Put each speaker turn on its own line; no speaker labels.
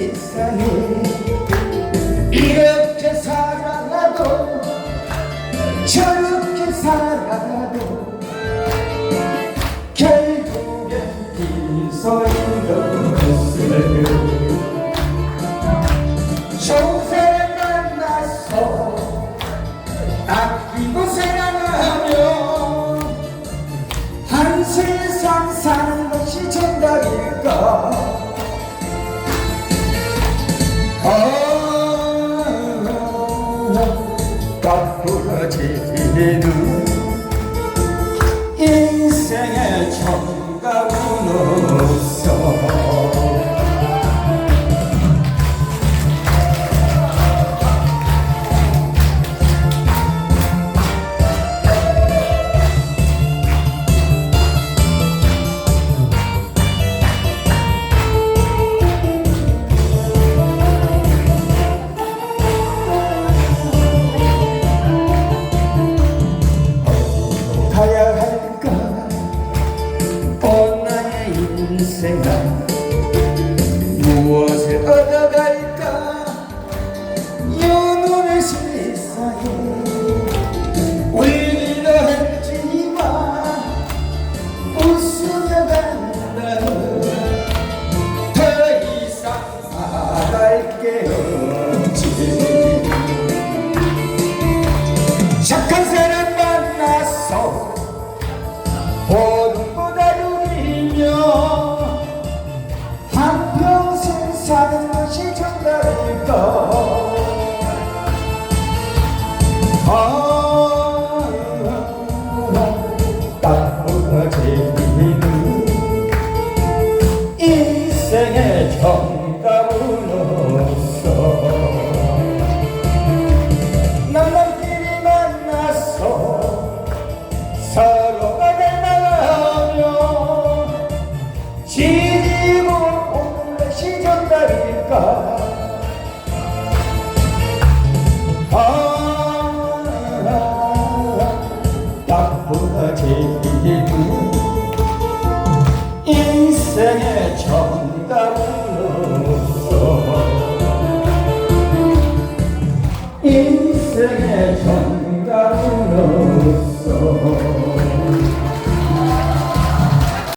세상에 이렇게 살아가도 저렇게 살아가도 결국엔 비서 있는 것을 সাক্ষর আছে 우리 생각 무엇을 얻어 지리고 오늘의 시전날일까? 아, 아, 아, 아, 딱 부러진 일부